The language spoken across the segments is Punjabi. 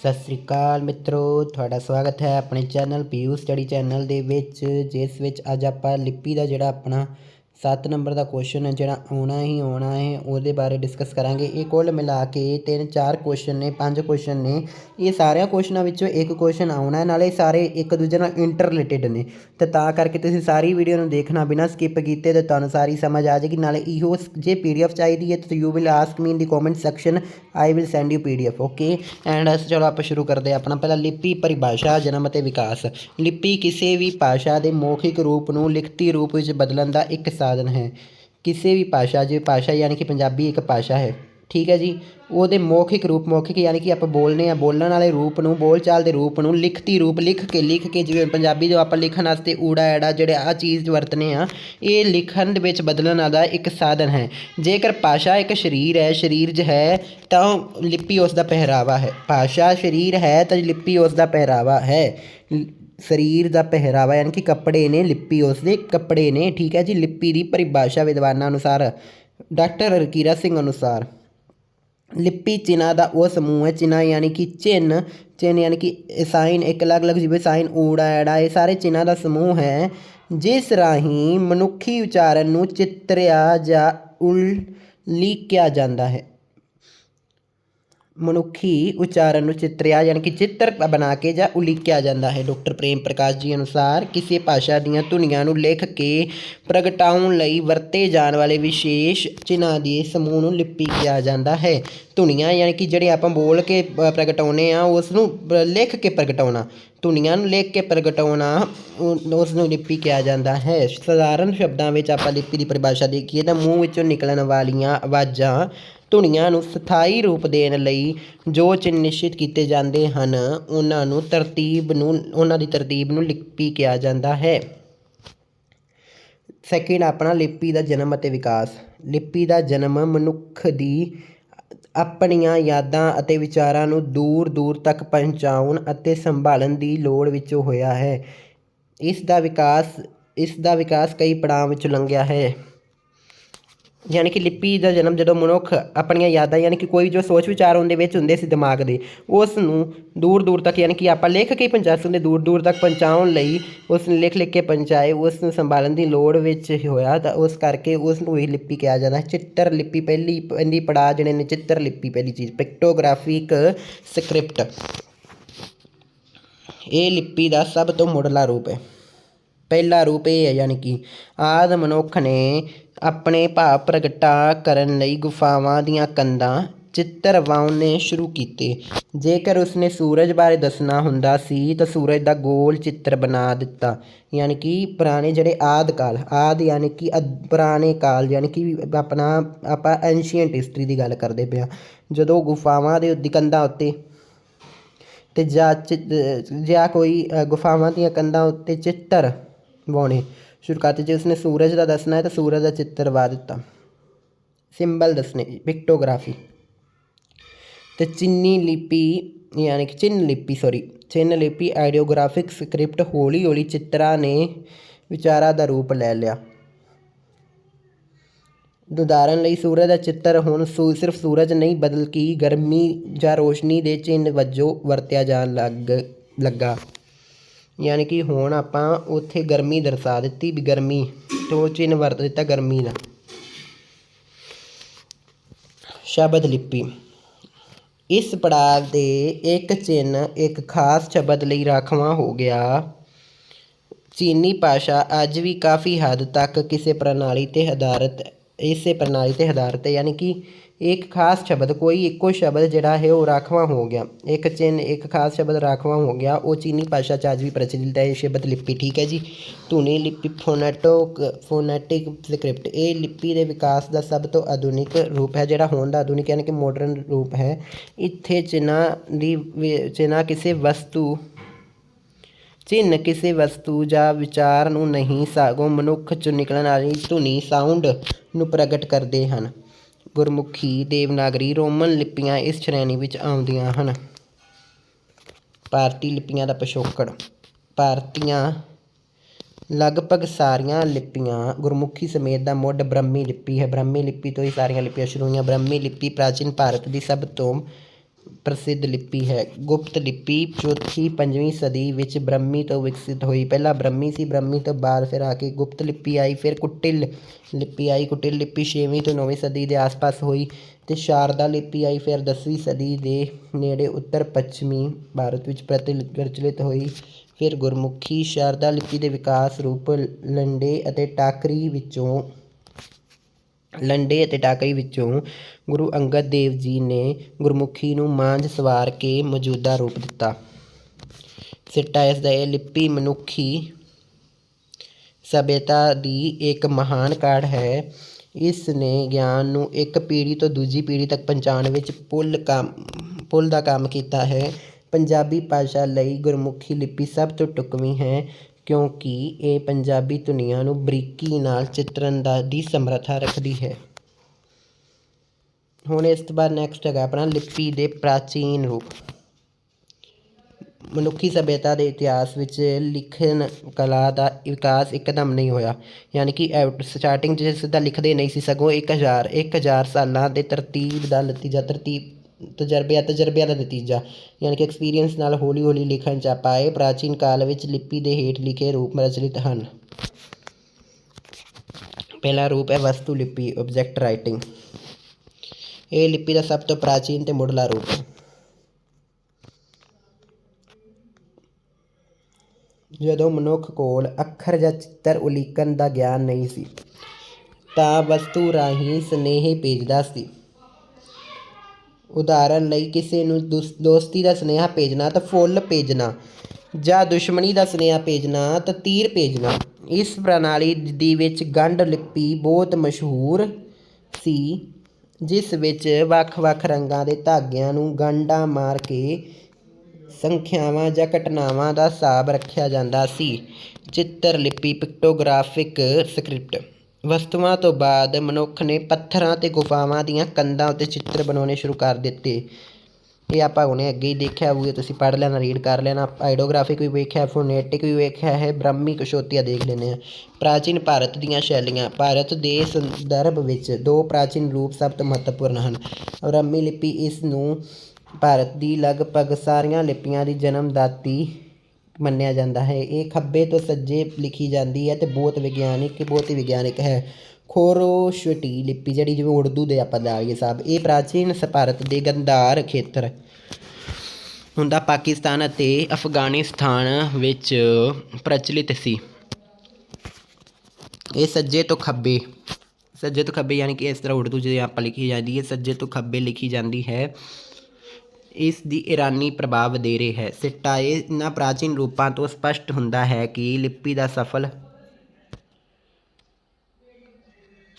ਸਤਿ ਸ੍ਰੀ ਅਕਾਲ ਮਿੱਤਰੋ, ਤੁਹਾਡਾ ਸਵਾਗਤ ਹੈ ਆਪਣੇ ਚੈਨਲ ਪੀਯੂ ਸਟੱਡੀ ਚੈਨਲ ਦੇ ਵਿੱਚ, ਜਿਸ ਵਿੱਚ ਅੱਜ ਆਪਾਂ ਲਿਪੀ ਦਾ ਜਿਹੜਾ ਆਪਣਾ ਸੱਤ ਨੰਬਰ ਦਾ ਕੁਐਸਚਨ ਹੈ, ਜਿਹੜਾ ਆਉਣਾ ਹੀ ਆਉਣਾ ਹੈ, ਉਹਦੇ ਬਾਰੇ ਡਿਸਕਸ ਕਰਾਂਗੇ। ਇਹ ਕੁੱਲ ਮਿਲਾ ਕੇ ਤਿੰਨ, ਚਾਰ ਕੁਐਸਚਨ ਨੇ, ਪੰਜ ਕੁਐਸਚਨ ਨੇ। ਇਹ ਸਾਰਿਆਂ ਕੁਐਸਚਨਾਂ ਵਿੱਚੋਂ ਇੱਕ ਕੁਐਸਚਨ ਆਉਣਾ ਨਾਲੇ ਸਾਰੇ ਇੱਕ ਦੂਜੇ ਨਾਲ ਇੰਟਰ ਰਿਲੇਟਡ ਨੇ। ਤੇ ਤਾਂ ਕਰਕੇ ਤੁਸੀਂ ਸਾਰੀ ਵੀਡੀਓ ਨੂੰ ਦੇਖਣਾ ਬਿਨਾਂ ਸਕਿਪ ਕੀਤੇ ਤੇ ਤੁਹਾਨੂੰ ਸਾਰੀ ਸਮਝ ਆ ਜਾਏਗੀ। ਨਾਲੇ ਇਹੋ ਜੇ ਪੀਡੀਐਫ ਚਾਹੀਦੀ ਹੈ ਤਾਂ you will ask me in the comment section I will send you PDF okay and ਚਲੋ ਆਪਾਂ ਸ਼ੁਰੂ ਕਰਦੇ ਹਾਂ। ਆਪਣਾ ਪਹਿਲਾ ਲਿਪੀ ਪਰਿਭਾਸ਼ਾ, ਜਨਮ ਅਤੇ ਵਿਕਾਸ। ਲਿਪੀ ਕਿਸੇ ਵੀ ਭਾਸ਼ਾ ਦੇ ਮੌਖਿਕ ਰੂਪ ਨੂੰ ਲਿਖਤੀ ਰੂਪ ਵਿੱਚ ਬਦਲਣ ਦਾ ਇੱਕ ਸਾਧਨ ਹੈ। ਕਿਸੇ ਵੀ ਭਾਸ਼ਾ ਜੇ ਭਾਸ਼ਾ ਯਾਨੀ ਕਿ ਪੰਜਾਬੀ ਇੱਕ ਭਾਸ਼ਾ ਹੈ, ਠੀਕ ਹੈ ਜੀ? ਉਹਦੇ ਮੌਖਿਕ ਰੂਪ, ਮੌਖਿਕ ਯਾਨੀ ਕਿ ਆਪਾਂ ਬੋਲਨੇ ਆ ਬੋਲਣ ਵਾਲੇ ਰੂਪ ਨੂੰ, ਬੋਲਚਾਲ ਦੇ ਰੂਪ ਨੂੰ ਲਿਖਤੀ ਰੂਪ ਲਿਖ ਕੇ ਲਿਖ ਕੇ ਜਿਵੇਂ ਪੰਜਾਬੀ ਜੋ ਆਪਾਂ ਲਿਖਣ ਵਾਸਤੇ ਊੜਾ, ਐੜਾ ਜਿਹੜੇ ਆ ਚੀਜ਼ ਵਰਤਨੇ ਆ ਇਹ ਲਿਖਣ ਦੇ ਵਿੱਚ ਬਦਲਣ ਵਾਲਾ ਇੱਕ ਸਾਧਨ ਹੈ। ਜੇਕਰ ਭਾਸ਼ਾ ਇੱਕ ਸਰੀਰ ਹੈ, ਸਰੀਰ ਜ ਹੈ, ਤਾਂ ਲਿਪੀ ਉਸ ਦਾ ਪਹਿਰਾਵਾ ਹੈ। ਭਾਸ਼ਾ ਸਰੀਰ ਹੈ, ਤਾਂ ਲਿਪੀ ਉਸ ਦਾ ਪਹਿਰਾਵਾ ਹੈ। ਸਰੀਰ ਦਾ ਪਹਿਰਾਵਾ, ਯਾਨੀ ਕਿ ਕੱਪੜੇ ਨੇ, ਲਿਪੀ ਉਸਦੇ ਕੱਪੜੇ ਨੇ, ਠੀਕ ਹੈ ਜੀ? ਲਿਪੀ ਦੀ ਪਰਿਭਾਸ਼ਾ ਵਿਦਵਾਨਾਂ ਅਨੁਸਾਰ, ਡਾਕਟਰ ਰਕੀਰਾ ਸਿੰਘ ਅਨੁਸਾਰ। ਲਿਪੀ ਚਿੰਨ੍ਹਾਂ ਦਾ ਉਹ ਸਮੂਹ ਹੈ, ਚਿੰਨ੍ਹਾਂ ਯਾਨੀ ਕਿ ਚਿੰਨ ਚਿੰਨ ਯਾਨੀ ਕਿ ਸਾਈਨ, ਇੱਕ ਅਲੱਗ-ਅਲੱਗ ਜਿਵੇਂ ਸਾਈਨ ਊੜਾ, ਐੜਾ, ਇਹ ਸਾਰੇ ਚਿੰਨ੍ਹਾਂ ਦਾ ਸਮੂਹ ਹੈ। ਜਿਸ ਰਾਹੀਂ ਮਨੁੱਖੀ ਉਚਾਰਨ ਨੂੰ ਚਿੱਤਰਿਆ ਜਾਂ ਉਲੀਕਿਆ ਜਾਂਦਾ ਹੈ। ਮਨੁੱਖੀ ਉਚਾਰਨ ਨੂੰ ਚਿੱਤਰਿਆ, ਯਾਨੀ ਕਿ ਚਿੱਤਰ ਬਣਾ ਕੇ ਜਾਂ ਉਲੀਕਿਆ ਜਾਂਦਾ ਹੈ। ਡਾਕਟਰ ਪ੍ਰੇਮ ਪ੍ਰਕਾਸ਼ ਜੀ ਅਨੁਸਾਰ ਕਿਸੇ ਭਾਸ਼ਾ ਦੀਆਂ ਧੁਨੀਆਂ ਨੂੰ ਲਿਖ ਕੇ ਪ੍ਰਗਟਾਉਣ ਲਈ ਵਰਤੇ ਜਾਣ ਵਾਲੇ ਵਿਸ਼ੇਸ਼ ਚਿਨ੍ਹਾਂ ਦੇ ਸਮੂਹ ਨੂੰ ਲਿਪੀ ਕਿਹਾ ਜਾਂਦਾ ਹੈ। ਧੁਨੀਆਂ, ਯਾਨੀ ਕਿ ਜਿਹੜੇ ਆਪਾਂ ਬੋਲ ਕੇ ਪ- ਪ੍ਰਗਟਾਉਂਦੇ ਆ, ਉਸ ਨੂੰ ਲਿਖ ਕੇ ਪ੍ਰਗਟਾਉਣਾ। ਧੁਨੀਆਂ ਨੂੰ ਲਿਖ ਕੇ ਪ੍ਰਗਟਾਉਣਾ ਉਹ- ਉਸ ਨੂੰ ਲਿਪੀ ਕਿਹਾ ਜਾਂਦਾ ਹੈ। ਸਧਾਰਨ ਸ਼ਬਦਾਂ ਵਿੱਚ ਆਪਾਂ ਲਿਪੀ ਦੀ ਪਰਿਭਾਸ਼ਾ ਦੇਖੀਏ ਤਾਂ ਮੂੰਹ ਵਿੱਚੋਂ ਨਿਕਲਣ ਵਾਲੀਆਂ ਆਵਾਜ਼ਾਂ ਧੁਨੀਆਂ ਨੂੰ ਸਥਾਈ ਰੂਪ ਦੇਣ ਲਈ ਜੋ ਚਿੰਨ੍ਹ ਨਿਸ਼ਚਿਤ ਕੀਤੇ ਜਾਂਦੇ ਹਨ, ਉਹਨਾਂ ਨੂੰ ਤਰਤੀਬ ਨੂੰ, ਉਹਨਾਂ ਦੀ ਤਰਤੀਬ ਨੂੰ ਲਿਪੀ ਕਿਹਾ ਜਾਂਦਾ ਹੈ। ਸੈਕਿੰਡ ਆਪਣਾ ਲਿਪੀ ਦਾ ਜਨਮ ਅਤੇ ਵਿਕਾਸ। ਲਿਪੀ ਦਾ ਜਨਮ ਮਨੁੱਖ ਦੀ ਆਪਣੀਆਂ ਯਾਦਾਂ ਅਤੇ ਵਿਚਾਰਾਂ ਨੂੰ ਦੂਰ ਦੂਰ ਤੱਕ ਪਹੁੰਚਾਉਣ ਅਤੇ ਸੰਭਾਲਣ ਦੀ ਲੋੜ ਵਿੱਚੋਂ ਹੋਇਆ ਹੈ। ਇਸ ਦਾ ਵਿਕਾਸ, ਇਸ ਦਾ ਵਿਕਾਸ ਕਈ ਪੜਾਅ ਵਿੱਚ ਲੰਘਿਆ ਹੈ। ਯਾਨੀ ਕਿ ਲਿਪੀ ਦਾ ਜਨਮ ਜਦੋਂ ਮਨੁੱਖ ਆਪਣੀਆਂ ਯਾਦਾਂ ਯਾਨੀ ਕਿ ਕੋਈ ਜੋ ਸੋਚ ਵਿਚਾਰ ਉਹਦੇ ਵਿੱਚ ਹੁੰਦੇ ਸੀ ਦਿਮਾਗ ਦੇ ਉਸ ਨੂੰ ਦੂਰ ਦੂਰ ਤੱਕ ਯਾਨੀ ਕਿ ਆਪਾਂ ਲਿਖ ਕੇ ਪਹੁੰਚਾ ਸਕਦੇ ਦੂਰ ਦੂਰ ਤੱਕ ਪਹੁੰਚਾਉਣ ਲਈ ਉਸ ਨੂੰ ਲਿਖ ਲਿਖ ਕੇ ਪਹੁੰਚਾਏ ਉਸ ਨੂੰ ਸੰਭਾਲਣ ਦੀ ਲੋੜ ਵਿੱਚ ਹੋਇਆ ਤਾਂ ਉਸ ਕਰਕੇ ਉਸ ਨੂੰ ਹੀ ਲਿਪੀ ਕਿਹਾ ਜਾਂਦਾ ਹੈ। ਚਿੱਤਰ ਲਿਪੀ ਪਹਿਲੀ ਪਹਿਲੀ ਪੜਾਅ ਜਿਹੜੇ ਨੇ ਚਿੱਤਰ ਲਿਪੀ ਪਹਿਲੀ ਚੀਜ਼, ਪਿਕਟੋਗ੍ਰਾਫਿਕ ਸਕ੍ਰਿਪਟ। ਇਹ ਲਿਪੀ ਦਾ ਸਭ ਤੋਂ ਮੁੱਢਲਾ ਰੂਪ ਹੈ। ਪਹਿਲਾ ਰੂਪ ਇਹ ਹੈ ਯਾਨੀ ਕਿ ਆਦ ਮਨੁੱਖ ਨੇ ਆਪਣੇ ਭਾਵ ਪ੍ਰਗਟਾ ਕਰਨ ਲਈ ਗੁਫਾਵਾਂ ਦੀਆਂ ਕੰਧਾਂ ਚਿੱਤਰ ਵਾਉਣੇ ਸ਼ੁਰੂ ਕੀਤੇ। ਜੇਕਰ ਉਸਨੇ ਸੂਰਜ ਬਾਰੇ ਦੱਸਣਾ ਹੁੰਦਾ ਸੀ, ਤਾਂ ਸੂਰਜ ਦਾ ਗੋਲ ਚਿੱਤਰ ਬਣਾ ਦਿੱਤਾ। ਯਾਨੀ ਕਿ ਪੁਰਾਣੇ ਜਿਹੜੇ ਆਦਿ ਕਾਲ ਆਦਿ ਯਾਨੀ ਕਿ ਅਦ- ਪੁਰਾਣੇ ਕਾਲ, ਯਾਨੀ ਕਿ ਆਪਣਾ, ਆਪਾਂ ਐਂਸ਼ੀਅੰਟ ਹਿਸਟਰੀ ਦੀ ਗੱਲ ਕਰਦੇ ਪਿਆ ਜਦੋਂ ਗੁਫਾਵਾਂ ਦੇ ਉੱਤੇ ਕੰਧਾਂ ਉੱਤੇ ਤੇ ਜਾਂ ਚਿ- ਜਾਂ ਕੋਈ ਗੁਫਾਵਾਂ ਦੀਆਂ ਕੰਧਾਂ ਉੱਤੇ ਚਿੱਤਰ ਵਾਉਣੇ ਸ਼ੁਰੂ 'ਚ ਉਸਨੇ ਸੂਰਜ ਦਾ ਦੱਸਣਾ ਹੈ ਤਾਂ ਸੂਰਜ ਦਾ ਚਿੱਤਰ ਵਾ ਦਿੱਤਾ। ਸਿੰਬਲ ਦੱਸਣੇ ਪਿਕਟੋਗ੍ਰਾਫੀ ਤੇ ਚਿੰਨੀ ਲਿਪੀ, ਯਾਨੀ ਕਿ ਚਿੰਨ ਲਿਪੀ ਸੌਰੀ ਚਿੰਨ ਲਿਪੀ ਆਈਡੀਓਗ੍ਰਾਫਿਕ ਸਕ੍ਰਿਪਟ ਹੌਲੀ ਹੌਲੀ ਚਿੱਤਰਾਂ ਨੇ ਵਿਚਾਰਾਂ ਦਾ ਰੂਪ ਲੈ ਲਿਆ। ਉਦਾਹਰਨ ਲਈ, ਸੂਰਜ ਦਾ ਚਿੱਤਰ ਹੁਣ ਸੂ, ਸਿਰਫ ਸੂਰਜ ਨਹੀਂ, ਬਲਕਿ ਗਰਮੀ ਜਾਂ ਰੋਸ਼ਨੀ ਦੇ ਚਿੰਨ੍ਹ ਵਜੋਂ ਵਰਤਿਆ ਜਾਣ ਲੱਗ, ਲੱਗਾ। ਯਾਨੀ ਕਿ ਹੁਣ ਆਪਾਂ ਉੱਥੇ ਗਰਮੀ ਦਰਸਾ ਦਿੱਤੀ ਵੀ ਗਰਮੀ, ਤੋਂ ਚਿੰਨ੍ਹ ਵਰਤ ਦਿੱਤਾ ਗਰਮੀ ਦਾ। ਸ਼ਬਦ ਲਿਪੀ। ਇਸ ਪੜਾਅ ਦੇ ਇੱਕ ਚਿੰਨ੍ਹ ਇੱਕ ਖਾਸ ਸ਼ਬਦ ਲਈ ਰਾਖਵਾਂ ਹੋ ਗਿਆ। ਚੀਨੀ ਭਾਸ਼ਾ ਅੱਜ ਵੀ ਕਾਫੀ ਹੱਦ ਤੱਕ ਕਿਸੇ ਪ੍ਰਣਾਲੀ ਤੇ ਆਧਾਰਿਤ, ਇਸੇ ਪ੍ਰਣਾਲੀ ਤੇ ਆਧਾਰਿਤ ਹੈ। ਯਾਨੀ ਕਿ ਇੱਕ ਖਾਸ ਸ਼ਬਦ, ਕੋਈ ਇੱਕੋ ਸ਼ਬਦ ਜਿਹੜਾ ਹੈ ਉਹ ਰਾਖਵਾਂ ਹੋ ਗਿਆ। ਇੱਕ ਚਿੰਨ ਇੱਕ ਖਾਸ ਸ਼ਬਦ ਰਾਖਵਾਂ ਹੋ ਗਿਆ। ਉਹ ਚੀਨੀ ਭਾਸ਼ਾ 'ਚ ਅੱਜ ਵੀ ਪ੍ਰਚਲਿਤ ਹੈ। ਇਹ ਸ਼ਬਦ ਲਿਪੀ, ਠੀਕ ਹੈ ਜੀ? ਧੁਨੀ ਲਿਪੀ, ਫੋਨੈਟੋਕ, ਫੋਨੈਟਿਕ ਸਕ੍ਰਿਪਟ। ਇਹ ਲਿਪੀ ਦੇ ਵਿਕਾਸ ਦਾ ਸਭ ਤੋਂ ਆਧੁਨਿਕ ਰੂਪ ਹੈ, ਜਿਹੜਾ ਹੋਣ ਦਾ ਆਧੁਨਿਕ ਯਾਨੀ ਕਿ ਮਾਡਰਨ ਰੂਪ ਹੈ। ਇੱਥੇ ਚਿੰਨ੍ਹਾਂ ਦੀ ਵਿ- ਚਿੰਨ੍ਹਾਂ ਕਿਸੇ ਵਸਤੂ, ਚਿੰਨ੍ਹ ਕਿਸੇ ਵਸਤੂ ਜਾਂ ਵਿਚਾਰ ਨੂੰ ਨਹੀਂ, ਸਗੋਂ ਮਨੁੱਖ ਚੋਂ ਨਿਕਲਣ ਵਾਲੀ ਧੁਨੀ ਸਾਊਂਡ ਨੂੰ ਪ੍ਰਗਟ ਕਰਦੇ ਹਨ। ਗੁਰਮੁਖੀ ਦੇਵਨਾਗਰੀ ਰੋਮਨ ਲਿਪੀਆਂ ਇਸ ਸ਼੍ਰੇਣੀ ਵਿੱਚ ਆਉਂਦੀਆਂ ਹਨ। ਭਾਰਤੀ ਲਿਪੀਆਂ ਦਾ ਪਿਛੋਕੜ। ਭਾਰਤੀਆਂ ਲਗਭਗ ਸਾਰੀਆਂ ਲਿਪੀਆਂ ਗੁਰਮੁਖੀ ਸਮੇਤ ਦਾ ਮੁੱਢ ਬ੍ਰਹਮੀ ਲਿਪੀ ਹੈ। ਬ੍ਰਹਮੀ ਲਿਪੀ ਤੋਂ ਹੀ ਸਾਰੀਆਂ ਲਿਪੀਆਂ ਸ਼ੁਰੂ ਹੋਈਆਂ। ਬ੍ਰਹਮੀ ਲਿਪੀ ਪ੍ਰਾਚੀਨ ਭਾਰਤ ਦੀ ਸਭ ਤੋਂ ਪ੍ਰਸਿੱਧ ਲਿਪੀ ਹੈ। ਗੁਪਤ ਲਿਪੀ ਚੌਥੀ ਪੰਜਵੀਂ ਸਦੀ ਵਿੱਚ ਬ੍ਰਹਮੀ ਤੋਂ ਵਿਕਸਿਤ ਹੋਈ। ਪਹਿਲਾਂ ਬ੍ਰਹਮੀ ਸੀ। ਬ੍ਰਹਮੀ ਤੋਂ ਬਾਅਦ ਫਿਰ ਆ ਕੇ ਗੁਪਤ ਲਿਪੀ ਆਈ। ਫਿਰ ਕੁਟਿਲ ਲਿਪੀ ਆਈ। ਕੁਟਿਲ ਲਿਪੀ ਛੇਵੀਂ ਤੋਂ ਨੌਵੀਂ ਸਦੀ ਦੇ ਆਸ-ਪਾਸ ਹੋਈ ਅਤੇ ਸ਼ਾਰਦਾ ਲਿਪੀ ਆਈ। ਫਿਰ ਦਸਵੀਂ ਸਦੀ ਦੇ ਨੇੜੇ ਉੱਤਰ ਪੱਛਮੀ ਭਾਰਤ ਵਿੱਚ ਪ੍ਰਤਿ- ਪ੍ਰਚਲਿਤ ਹੋਈ। ਫਿਰ ਗੁਰਮੁਖੀ ਸ਼ਾਰਦਾ ਲਿਪੀ ਦੇ ਵਿਕਾਸ ਰੂਪ ਲੰਡੇ ਅਤੇ ਟਾਕਰੀ ਵਿੱਚੋਂ, ਲੰਡੇ ਅਤੇ ਟਾਕਰੀ ਵਿੱਚੋਂ ਗੁਰੂ ਅੰਗਦ ਦੇਵ ਜੀ ਨੇ ਗੁਰਮੁਖੀ ਨੂੰ ਮਾਂਝ ਸਵਾਰ ਕੇ ਮੌਜੂਦਾ ਰੂਪ ਦਿੱਤਾ। ਸਿੱਟਾ ਇਸ ਦਾ ਇਹ ਲਿਪੀ ਮਨੁੱਖੀ ਸਭਿਅਤਾ ਦੀ ਇੱਕ ਮਹਾਨ ਕਾਢ ਹੈ। ਇਸ ਨੇ ਗਿਆਨ ਨੂੰ ਇੱਕ ਪੀੜ੍ਹੀ ਤੋਂ ਦੂਜੀ ਪੀੜ੍ਹੀ ਤੱਕ ਪਹੁੰਚਾਉਣ ਵਿੱਚ ਪੁੱਲ ਕੰਮ, ਪੁੱਲ ਦਾ ਕੰਮ ਕੀਤਾ ਹੈ। ਪੰਜਾਬੀ ਭਾਸ਼ਾ ਲਈ ਗੁਰਮੁਖੀ ਲਿਪੀ ਸਭ ਤੋਂ ਢੁਕਵੀਂ ਹੈ, ਕਿਉਂਕਿ ਇਹ ਪੰਜਾਬੀ ਧੁਨੀਆਂ ਨੂੰ ਬਰੀਕੀ ਨਾਲ ਚਿਤਰਨ ਦਾ ਦੀ ਸਮਰੱਥਾ ਰੱਖਦੀ ਹੈ। ਹੁਣ ਇਸ ਤੋਂ ਬਾਅਦ ਨੈਕਸਟ ਹੈਗਾ ਆਪਣਾ ਲਿਪੀ ਦੇ ਪ੍ਰਾਚੀਨ ਰੂਪ। ਮਨੁੱਖੀ ਸਭਿਅਤਾ ਦੇ ਇਤਿਹਾਸ ਵਿੱਚ ਲਿਖਣ ਕਲਾ ਦਾ ਵਿਕਾਸ ਇੱਕਦਮ ਨਹੀਂ ਹੋਇਆ। ਯਾਨੀ ਕਿ ਸਟਾਰਟਿੰਗ ਜਿਸ ਸਿੱਧਾ ਲਿਖਦੇ ਨਹੀਂ ਸੀ, ਸਗੋਂ 1000 1000 ਸਾਲਾਂ ਦੇ ਤਰਤੀਬ ਦਾ ਨਤੀਜਾ, ਤਰਤੀਬ, ਤਜਰਬਿਆਂ ਤਜਰਬਿਆਂ ਦਾ ਨਤੀਜਾ। ਯਾਨੀ ਕਿ ਐਕਸਪੀਰੀਅੰਸ ਨਾਲ ਹੌਲੀ ਹੌਲੀ ਲਿਖਣ 'ਚ ਆਪਾਂ ਆਏ, ਪ੍ਰਾਚੀਨ ਕਾਲ ਵਿੱਚ ਲਿਪੀ ਦੇ ਹੇਠ ਲਿਖੇ ਰੂਪ ਪ੍ਰਚਲਿਤ ਹਨ। ਪਹਿਲਾ ਰੂਪ ਹੈ ਵਸਤੂ ਲਿਪੀ ਆਬਜੈਕਟ ਰਾਈਟਿੰਗ ਇਹ ਲਿਪੀ ਦਾ ਸਭ ਤੋਂ ਪ੍ਰਾਚੀਨ ਤੇ ਮੁੱਢਲਾ ਰੂਪ ਹੈ ਜਦੋਂ ਮਨੁੱਖ ਕੋਲ ਅੱਖਰ ਜਾਂ ਚਿੱਤਰ ਉਲੀਕਣ ਦਾ ਗਿਆਨ ਨਹੀਂ ਸੀ ਤਾਂ ਵਸਤੂ ਰਾਹੀਂ ਸੁਨੇਹੇ ਭੇਜਦਾ ਸੀ ਉਦਾਹਰਨ ਲਈ ਕਿਸੇ ਨੂੰ ਦੁਸ- ਦੋਸਤੀ ਦਾ ਸੁਨੇਹਾ ਭੇਜਣਾ ਤਾਂ ਫੁੱਲ ਭੇਜਣਾ ਜਾਂ ਦੁਸ਼ਮਣੀ ਦਾ ਸੁਨੇਹਾ ਭੇਜਣਾ ਤਾਂ ਤੀਰ ਭੇਜਣਾ ਇਸ ਪ੍ਰਣਾਲੀ ਦੀ ਵਿੱਚ ਗੰਢ ਲਿਪੀ ਬਹੁਤ ਮਸ਼ਹੂਰ ਸੀ ਜਿਸ ਵਿੱਚ ਵੱਖ-ਵੱਖ ਰੰਗਾਂ ਦੇ ਧਾਗਿਆਂ ਨੂੰ ਗੰਢਾਂ ਮਾਰ ਕੇ ਸੰਖਿਆਵਾਂ ਜਾਂ ਘਟਨਾਵਾਂ ਦਾ ਹਿਸਾਬ ਰੱਖਿਆ ਜਾਂਦਾ ਸੀ। ਚਿੱਤਰ ਲਿਪੀ ਪਿਕਟੋਗ੍ਰਾਫਿਕ ਸਕ੍ਰਿਪਟ। ਵਸਤੂਆਂ ਤੋਂ ਬਾਅਦ ਮਨੁੱਖ ਨੇ ਪੱਥਰਾਂ ਅਤੇ ਗੁਫਾਵਾਂ ਦੀਆਂ ਕੰਧਾਂ ਉੱਤੇ ਚਿੱਤਰ ਬਣਾਉਣੇ ਸ਼ੁਰੂ ਕਰ ਦਿੱਤੇ। ਇਹ ਆਪਾਂ ਹੁਣੇ ਅੱਗੇ ਹੀ ਦੇਖਿਆ ਹੋਊਗਾ, ਤੁਸੀਂ ਪੜ੍ਹ ਲੈਣਾ ਰੀਡ ਕਰ ਲੈਣਾ, ਆਈਡੋਗ੍ਰਾਫਿਕ ਵੀ ਵੇਖਿਆ, ਫੋਨੇਟਿਕ ਵੀ ਵੇਖਿਆ ਹੈ, ਬ੍ਰਹਮੀ ਕਸ਼ੋਤੀਆ ਦੇਖ ਲੈਂਦੇ ਹਾਂ। ਪ੍ਰਾਚੀਨ ਭਾਰਤ ਦੀਆਂ ਸ਼ੈਲੀਆਂ, ਭਾਰਤ ਦੇ ਸੰਦਰਭ ਵਿੱਚ ਦੋ ਪ੍ਰਾਚੀਨ ਰੂਪ ਸਭ ਤੋਂ ਮਹੱਤਵਪੂਰਨ ਹਨ। ਬ੍ਰਹਮੀ ਲਿਪੀ ਇਸ ਨੂੰ ਭਾਰਤ ਦੀ ਲਗਭਗ ਸਾਰੀਆਂ ਲਿਪੀਆਂ ਦੀ ਜਨਮਦਾਤੀ ਮੰਨਿਆ ਜਾਂਦਾ ਹੈ। ਇਹ ਖੱਬੇ ਤੋਂ ਸੱਜੇ ਲਿਖੀ ਜਾਂਦੀ ਹੈ ਅਤੇ ਬਹੁਤ ਵਿਗਿਆਨਿਕ, ਬਹੁਤ ਹੀ ਵਿਗਿਆਨਿਕ ਹੈ। ਖੋਰੋਸ਼ਟੀ ਲਿਪੀ ਜਿਹੜੀ ਜਿਵੇਂ ਉਰਦੂ ਦੇ ਆਪਾਂ ਦਾਰੀਏ ਸਾਹਿਬ, ਇਹ ਪ੍ਰਾਚੀਨ ਭਾਰਤ ਦੇ ਗੰਧਾਰ ਖੇਤਰ ਹੁੰਦਾ ਪਾਕਿਸਤਾਨ ਅਤੇ ਅਫਗਾਨਿਸਤਾਨ ਵਿੱਚ ਪ੍ਰਚਲਿਤ ਸੀ। ਇਹ ਸੱਜੇ ਤੋਂ ਖੱਬੇ, ਸੱਜੇ ਤੋਂ ਖੱਬੇ ਯਾਨੀ ਕਿ ਇਸ ਤਰ੍ਹਾਂ ਉਰਦੂ ਜੇ ਆਪਾਂ ਲਿਖੀ ਜਾਂਦੀ ਹੈ, ਸੱਜੇ ਤੋਂ ਖੱਬੇ ਲਿਖੀ ਜਾਂਦੀ ਹੈ। ਇਸ ਦੀ ਇਰਾਨੀ ਪ੍ਰਭਾਵ ਵਧੇਰੇ ਹੈ। ਸਿੱਟਾ ਇਹ ਇਹਨਾਂ ਪ੍ਰਾਚੀਨ ਰੂਪਾਂ ਤੋਂ ਸਪਸ਼ਟ ਹੁੰਦਾ ਹੈ ਕਿ ਲਿਪੀ ਦਾ ਸਫਲ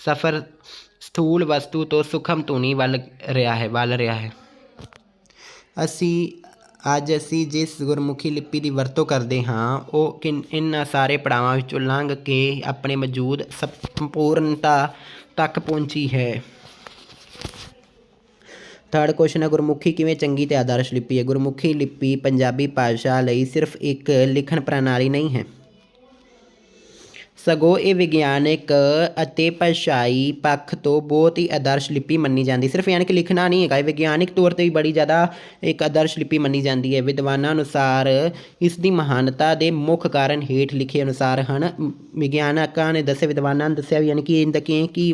ਸਫਰ ਸਥੂਲ ਵਸਤੂ ਤੋਂ ਸੂਖਮ ਧੁਨੀ ਵੱਲ ਰਿਹਾ ਹੈ, ਵੱਲ ਰਿਹਾ ਹੈ। ਅਸੀਂ, ਅੱਜ ਅਸੀਂ ਜਿਸ ਗੁਰਮੁਖੀ ਲਿਪੀ ਦੀ ਵਰਤੋਂ ਕਰਦੇ ਹਾਂ, ਉਹ ਕਿਨ ਇਹਨਾਂ ਸਾਰੇ ਪੜਾਵਾਂ ਵਿੱਚੋਂ ਲੰਘ ਕੇ ਆਪਣੇ ਮੌਜੂਦ ਸੰਪੂਰਨਤਾ ਤੱਕ ਪਹੁੰਚੀ ਹੈ। ਥਰਡ ਕੁਐਸਚਨ ਹੈ, ਗੁਰਮੁਖੀ ਕਿਵੇਂ ਚੰਗੀ ਤੇ ਆਦਰਸ਼ ਲਿਪੀ ਹੈ? ਗੁਰਮੁਖੀ ਲਿਪੀ ਪੰਜਾਬੀ ਭਾਸ਼ਾ ਲਈ ਸਿਰਫ ਇੱਕ ਲਿਖਣ ਪ੍ਰਣਾਲੀ ਨਹੀਂ ਹੈ। ਸਗੋਂ ਇਹ ਵਿਗਿਆਨਕ ਅਤੇ ਭਾਸ਼ਾਈ ਪੱਖ ਤੋਂ ਬਹੁਤ ਹੀ ਆਦਰਸ਼ ਲਿਪੀ ਮੰਨੀ ਜਾਂਦੀ। ਸਿਰਫ ਯਾਨੀ ਕਿ ਲਿਖਣਾ ਨਹੀਂ ਹੈਗਾ, ਇਹ ਵਿਗਿਆਨਕ ਤੌਰ ਤੇ ਵੀ ਬੜੀ ਜ਼ਿਆਦਾ ਇੱਕ ਆਦਰਸ਼ ਲਿਪੀ ਮੰਨੀ ਜਾਂਦੀ ਹੈ। ਵਿਦਵਾਨਾਂ ਅਨੁਸਾਰ ਇਸ ਦੀ ਮਹਾਨਤਾ ਦੇ ਮੁੱਖ ਕਾਰਨ ਹੇਠ ਲਿਖੇ ਅਨੁਸਾਰ ਹਨ। ਵਿਗਿਆਨਕਾਂ ਨੇ ਦੱਸਿਆ, ਵਿਦਵਾਨਾਂ ਨੇ ਦੱਸਿਆ ਵੀ ਯਾਨੀ ਕਿ ਇਹਦਾ ਕਿ ਕਿ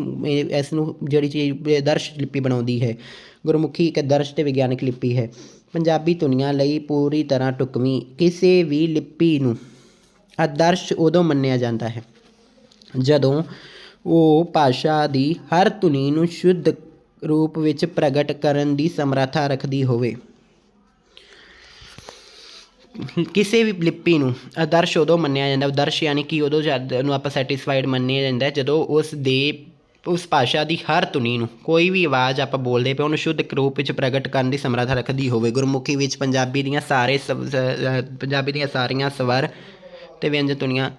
ਇਸ ਨੂੰ ਜਿਹੜੀ ਚੀਜ਼ ਆਦਰਸ਼ ਲਿਪੀ ਬਣਾਉਂਦੀ ਹੈ। ਗੁਰਮੁਖੀ ਇੱਕ ਆਦਰਸ਼ ਤੇ ਵਿਗਿਆਨਕ ਲਿਪੀ ਹੈ। ਪੰਜਾਬੀ ਦੁਨੀਆ ਲਈ ਪੂਰੀ ਤਰ੍ਹਾਂ ਢੁਕਵੀਂ ਕਿਸੇ ਵੀ ਲਿਪੀ ਨੂੰ ਆਦਰਸ਼ ਉਦੋਂ ਮੰਨਿਆ ਜਾਂਦਾ ਹੈ। ਜਦੋਂ ਉਹ ਭਾਸ਼ਾ ਦੀ ਹਰ ਧੁਨੀ ਨੂੰ ਸ਼ੁੱਧ ਰੂਪ ਵਿੱਚ ਪ੍ਰਗਟ ਕਰਨ ਦੀ ਸਮਰੱਥਾ ਰੱਖਦੀ ਹੋਵੇ। ਕਿਸੇ ਵੀ ਲਿਪੀ ਨੂੰ ਆਦਰਸ਼ ਉਦੋਂ ਮੰਨਿਆ ਜਾਂਦਾ, ਆਦਰਸ਼ ਯਾਨੀ ਕਿ ਉਦੋਂ ਜਦ ਨੂੰ ਆਪਾਂ ਸੈਟੀਸਫਾਈਡ ਮੰਨਿਆ ਜਾਂਦਾ ਜਦੋਂ ਉਸ ਦੇ, ਉਸ ਭਾਸ਼ਾ ਦੀ ਹਰ ਧੁਨੀ ਨੂੰ ਕੋਈ ਵੀ ਆਵਾਜ਼ ਆਪਾਂ ਬੋਲਦੇ ਪਏ ਉਹਨੂੰ ਸ਼ੁੱਧ ਰੂਪ ਵਿੱਚ ਪ੍ਰਗਟ ਕਰਨ ਦੀ ਸਮਰੱਥਾ ਰੱਖਦੀ ਹੋਵੇ। ਗੁਰਮੁਖੀ ਵਿੱਚ ਪੰਜਾਬੀ ਦੀਆਂ ਸਾਰੇ ਸਵ- ਪੰਜਾਬੀ ਦੀਆਂ ਸਾਰੀਆਂ ਸਵਰ ਤੇ ਵਿਅੰਜਨ ਧੁਨੀਆਂ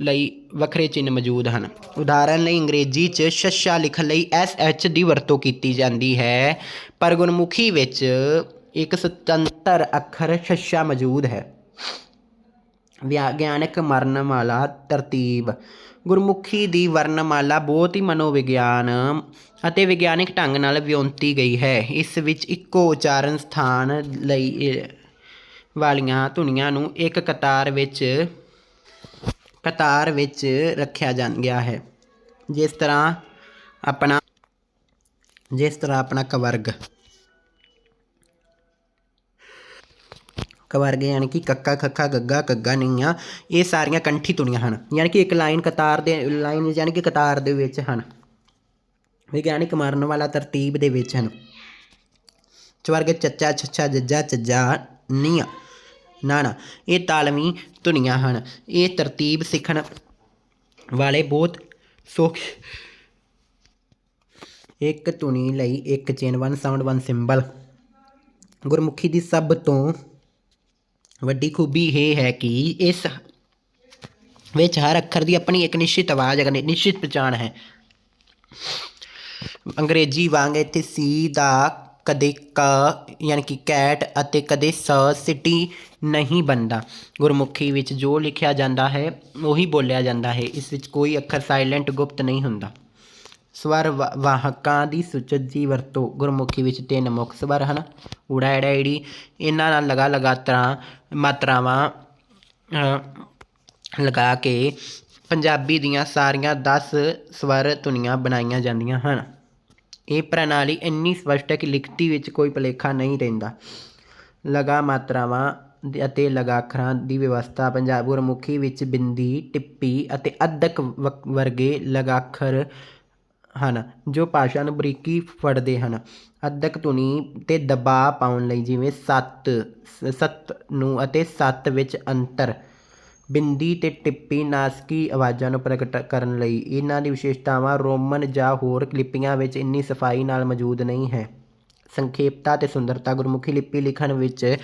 ਲਈ ਵੱਖਰੇ ਚਿੰਨ੍ਹ ਮੌਜੂਦ ਹਨ। ਉਦਾਹਰਨ ਲਈ ਅੰਗਰੇਜ਼ੀ 'ਚ ਸ਼ਸ਼ਾ ਲਿਖਣ ਲਈ ਐਸ ਐਚ ਦੀ ਵਰਤੋਂ ਕੀਤੀ ਜਾਂਦੀ ਹੈ। ਪਰ ਗੁਰਮੁਖੀ ਵਿੱਚ ਇੱਕ ਸੁਤੰਤਰ ਅੱਖਰ ਸ਼ਸ਼ਾ ਮੌਜੂਦ ਹੈ। ਵਿਗਿਆਨਕ ਵਰਣਮਾਲਾ ਤਰਤੀਬ। ਗੁਰਮੁਖੀ ਦੀ ਵਰਣਮਾਲਾ ਬਹੁਤ ਹੀ ਮਨੋਵਿਗਿਆਨ ਅਤੇ ਵਿਗਿਆਨਕ ਢੰਗ ਨਾਲ ਵਿਉਂਤੀ ਗਈ ਹੈ। ਇਸ ਵਿੱਚ ਇੱਕੋ ਉਚਾਰਨ ਸਥਾਨ ਲਈ ਵਾਲੀਆਂ ਧੁਨੀਆਂ ਨੂੰ ਇੱਕ ਕਤਾਰ ਵਿੱਚ ਕਤਾਰ ਵਿੱਚ ਰੱਖਿਆ ਜਾਂ ਗਿਆ ਹੈ। ਜਿਸ ਤਰ੍ਹਾਂ ਆਪਣਾ, ਜਿਸ ਤਰ੍ਹਾਂ ਆਪਣਾ ਕਵਰਗ। ਕਵਰਗ ਯਾਨੀ ਕਿ ਕੱਕਾ, ਖੱਖਾ, ਗੱਗਾ ਗੱਗਾ ਨੀਆਂ ਇਹ ਸਾਰੀਆਂ ਕੰਠੀ ਧੁਨੀਆਂ ਹਨ। ਯਾਨੀ ਕਿ ਇੱਕ ਲਾਈਨ ਕਤਾਰ ਦੇ, ਲਾਈਨ ਯਾਨੀ ਕਿ ਕਤਾਰ ਦੇ ਵਿੱਚ ਹਨ। ਵਿਗਿਆਨਿਕ ਮਰਨ ਵਾਲਾ ਤਰਤੀਬ ਦੇ ਵਿੱਚ ਹਨ। ਚਵਰਗ, ਚੱਚਾ, ਛੱਛਾ, ਜੱਜਾ, ਚੱਜਾ ਨੀਆਂ ਨਾਣਾ ਇਹ ਤਾਲਮੀ ਧੁਨੀਆਂ ਹਨ। ਇਹ ਤਰਤੀਬ ਸਿੱਖਣ ਵਾਲੇ ਬਹੁਤ ਸੌਖ ਇੱਕ ਧੁਨੀ ਲਈ ਇੱਕ chain one sound one symbol Gurmukhi ਦੀ ਸਭ ਤੋਂ ਵੱਡੀ ਖੂਬੀ ਇਹ ਹੈ ਕਿ ਇਸ ਵਿੱਚ ਹਰ ਅੱਖਰ ਦੀ ਆਪਣੀ ਇੱਕ ਨਿਸ਼ਚਿਤ ਆਵਾਜ਼ ਹੈ ਨਿਸ਼ਚਿਤ ਪਛਾਣ ਹੈ। ਅੰਗਰੇਜ਼ੀ ਵਾਂਗ ਇੱਥੇ ਸੀ ਦਾ ਕਦੇ ਕ, ਯਾਨੀ ਕਿ ਕੈਟ ਅਤੇ ਕਦੇ ਸ, ਸਿਟੀ ਨਹੀਂ ਬਣਦਾ। ਗੁਰਮੁਖੀ ਵਿੱਚ ਜੋ ਲਿਖਿਆ ਜਾਂਦਾ ਹੈ, ਉਹੀ ਬੋਲਿਆ ਜਾਂਦਾ ਹੈ। ਇਸ ਵਿੱਚ ਕੋਈ ਅੱਖਰ ਸਾਇਲੈਂਟ ਗੁਪਤ ਨਹੀਂ ਹੁੰਦਾ। ਸਵਰ ਵਾ- ਵਾਹਕਾਂ ਦੀ ਸੁਚੱਜੀ ਦੀ ਵਰਤੋਂ। ਗੁਰਮੁਖੀ ਵਿੱਚ ਤਿੰਨ ਮੁੱਖ ਸਵਰ ਹਨ। ਊੜਾ ਐੜਾ ਈੜੀ ਇਹਨਾਂ ਨਾਲ ਲਗਾ ਲਗਾਤਾਰ, ਮਾਤਰਾਵਾਂ ਲਗਾ ਕੇ ਪੰਜਾਬੀ ਦੀਆਂ ਸਾਰੀਆਂ 10 ਸਵਰ ਧੁਨੀਆਂ ਬਣਾਈਆਂ ਜਾਂਦੀਆਂ ਹਨ। ਇਹ ਪ੍ਰਣਾਲੀ ਇੰਨੀ ਸਪਸ਼ਟ ਹੈ ਕਿ ਲਿਖਤੀ ਵਿੱਚ ਕੋਈ ਭੁਲੇਖਾ ਨਹੀਂ ਰਹਿੰਦਾ। ਲਗਾ ਮਾਤਰਾਵਾਂ ਅਤੇ ਲਗਾਖਰਾਂ ਦੀ ਵਿਵਸਥਾ ਪੰਜਾਬ ਗੁਰਮੁਖੀ ਵਿੱਚ ਬਿੰਦੀ, ਟਿੱਪੀ ਅਤੇ ਅੱਧਕ ਵ- ਵਰਗੇ ਲਗਾਖਰ ਹਨ, ਜੋ ਭਾਸ਼ਾ ਨੂੰ ਬਰੀਕੀ ਫੜਦੇ ਹਨ। ਅੱਧਕ ਧੁਨੀ ਤੇ ਦਬਾਅ ਪਾਉਣ ਲਈ ਜਿਵੇਂ ਸੱਤ ਸ- ਸੱਤ ਨੂੰ ਅਤੇ ਸੱਤ ਵਿੱਚ ਅੰਤਰ ਬਿੰਦੀ ਅਤੇ ਟਿੱਪੀ ਨਾਸਕੀ ਆਵਾਜ਼ਾਂ ਨੂੰ ਪ੍ਰਗਟ ਕਰਨ ਲਈ। ਇਹਨਾਂ ਦੀ ਵਿਸ਼ੇਸ਼ਤਾਵਾਂ ਰੋਮਨ ਜਾਂ ਹੋਰ ਲਿਪੀਆਂ ਵਿੱਚ ਇੰਨੀ ਸਫ਼ਾਈ ਨਾਲ ਮੌਜੂਦ ਨਹੀਂ ਹੈ। ਸੰਖੇਪਤਾ ਅਤੇ ਸੁੰਦਰਤਾ ਗੁਰਮੁਖੀ ਲਿਪੀ ਲਿਖਣ ਵਿੱਚ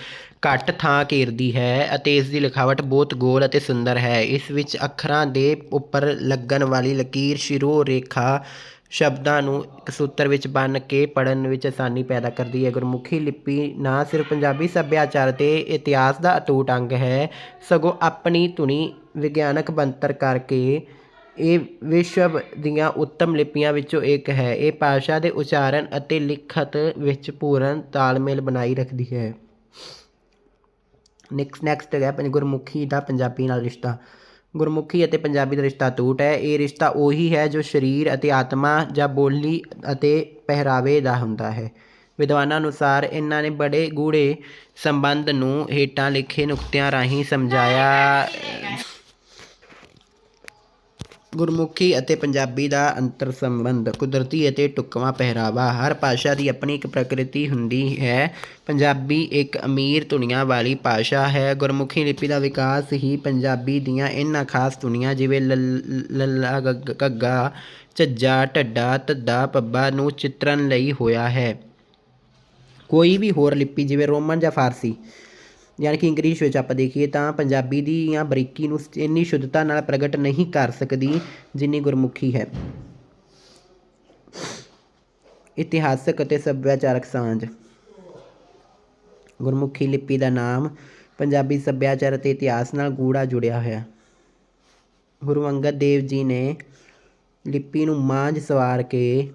ਘੱਟ ਥਾਂ ਘੇਰਦੀ ਹੈ ਅਤੇ ਇਸ ਦੀ ਲਿਖਾਵਟ ਬਹੁਤ ਗੋਲ ਅਤੇ ਸੁੰਦਰ ਹੈ। ਇਸ ਵਿੱਚ ਅੱਖਰਾਂ ਦੇ ਉੱਪਰ ਲੱਗਣ ਵਾਲੀ ਲਕੀਰ ਸ਼ਿਰੋ ਰੇਖਾ ਸ਼ਬਦਾਂ ਨੂੰ ਇੱਕ ਸੂਤਰ ਵਿੱਚ ਬੰਨ੍ਹ ਕੇ ਪੜ੍ਹਨ ਵਿੱਚ ਆਸਾਨੀ ਪੈਦਾ ਕਰਦੀ ਹੈ। ਗੁਰਮੁਖੀ ਲਿਪੀ ਨਾ ਸਿਰਫ ਪੰਜਾਬੀ ਸੱਭਿਆਚਾਰ ਅਤੇ ਇਤਿਹਾਸ ਦਾ ਅਟੂਟ ਅੰਗ ਹੈ, ਸਗੋਂ ਆਪਣੀ ਧੁਨੀ ਵਿਗਿਆਨਕ ਬਣਤਰ ਕਰਕੇ ਇਹ ਵਿਸ਼ਵ ਦੀਆਂ ਉੱਤਮ ਲਿਪੀਆਂ ਵਿੱਚੋਂ ਇੱਕ ਹੈ। ਇਹ ਭਾਸ਼ਾ ਦੇ ਉਚਾਰਨ ਅਤੇ ਲਿਖਤ ਵਿੱਚ ਪੂਰਨ ਤਾਲਮੇਲ ਬਣਾਈ ਰੱਖਦੀ ਹੈ। ਨੈਕਸਟ ਨੈਕਸਟ ਹੈ ਪੰਜ ਗੁਰਮੁਖੀ ਦਾ ਪੰਜਾਬੀ ਨਾਲ ਰਿਸ਼ਤਾ। ਗੁਰਮੁਖੀ ਅਤੇ ਪੰਜਾਬੀ ਦਾ ਰਿਸ਼ਤਾ ਅਟੂਟ ਹੈ। ਇਹ ਰਿਸ਼ਤਾ ਉਹੀ ਹੈ ਜੋ ਸਰੀਰ ਅਤੇ ਆਤਮਾ ਜਾਂ ਬੋਲੀ ਅਤੇ ਪਹਿਰਾਵੇ ਦਾ ਹੁੰਦਾ ਹੈ। ਵਿਦਵਾਨਾਂ ਅਨੁਸਾਰ ਇਹਨਾਂ ਨੇ ਬੜੇ ਗੂੜ੍ਹੇ ਸੰਬੰਧ ਨੂੰ ਹੇਠਾਂ ਲਿਖੇ ਨੁਕਤਿਆਂ ਰਾਹੀਂ ਸਮਝਾਇਆ। ਗੁਰਮੁਖੀ ਅਤੇ ਪੰਜਾਬੀ ਦਾ ਅੰਤਰ ਸੰਬੰਧ, ਕੁਦਰਤੀ ਅਤੇ ਢੁਕਵਾਂ ਪਹਿਰਾਵਾ, ਹਰ ਭਾਸ਼ਾ ਦੀ ਆਪਣੀ ਇੱਕ ਪ੍ਰਕਿਰਤੀ ਹੁੰਦੀ ਹੈ। ਪੰਜਾਬੀ ਇੱਕ ਅਮੀਰ ਧੁਨੀਆਂ ਵਾਲੀ ਭਾਸ਼ਾ ਹੈ। ਗੁਰਮੁਖੀ ਲਿਪੀ ਦਾ ਵਿਕਾਸ ਹੀ ਪੰਜਾਬੀ ਦੀਆਂ ਇਹਨਾਂ ਖਾਸ ਧੁਨੀਆਂ ਜਿਵੇਂ ਲੱਲ- ਲੱਲਾ ਗੱਗ- ਘੱਗਾ ਝੱਜਾ ਢੱਡਾ, ਧੱਦਾ, ਪੱਬਾ ਨੂੰ ਚਿਤਰਨ ਲਈ ਹੋਇਆ ਹੈ। ਕੋਈ ਵੀ ਹੋਰ ਲਿਪੀ ਜਿਵੇਂ ਰੋਮਨ ਜਾਂ ਫਾਰਸੀ ਯਾਨੀ ਕਿ ਇੰਗਲਿਸ਼ ਵਿੱਚ ਆਪਾਂ ਦੇਖੀਏ ਤਾਂ ਪੰਜਾਬੀ ਦੀ ਜਾਂ ਬਰੀਕੀ ਨੂੰ ਇੰਨੀ ਸ਼ੁੱਧਤਾ ਨਾਲ ਪ੍ਰਗਟ ਨਹੀਂ ਕਰ ਸਕਦੀ ਜਿੰਨੀ ਗੁਰਮੁਖੀ ਹੈ। ਇਤਿਹਾਸਕ ਅਤੇ ਸੱਭਿਆਚਾਰਕ ਸਾਂਝ। ਗੁਰਮੁਖੀ ਲਿਪੀ ਦਾ ਨਾਮ ਪੰਜਾਬੀ ਸੱਭਿਆਚਾਰ ਅਤੇ ਇਤਿਹਾਸ ਨਾਲ ਗੂੜਾ ਜੁੜਿਆ ਹੋਇਆ। ਗੁਰੂ ਅੰਗਦ ਦੇਵ ਜੀ ਨੇ ਲਿਪੀ ਨੂੰ ਮਾਂਝ ਸਵਾਰ ਕੇ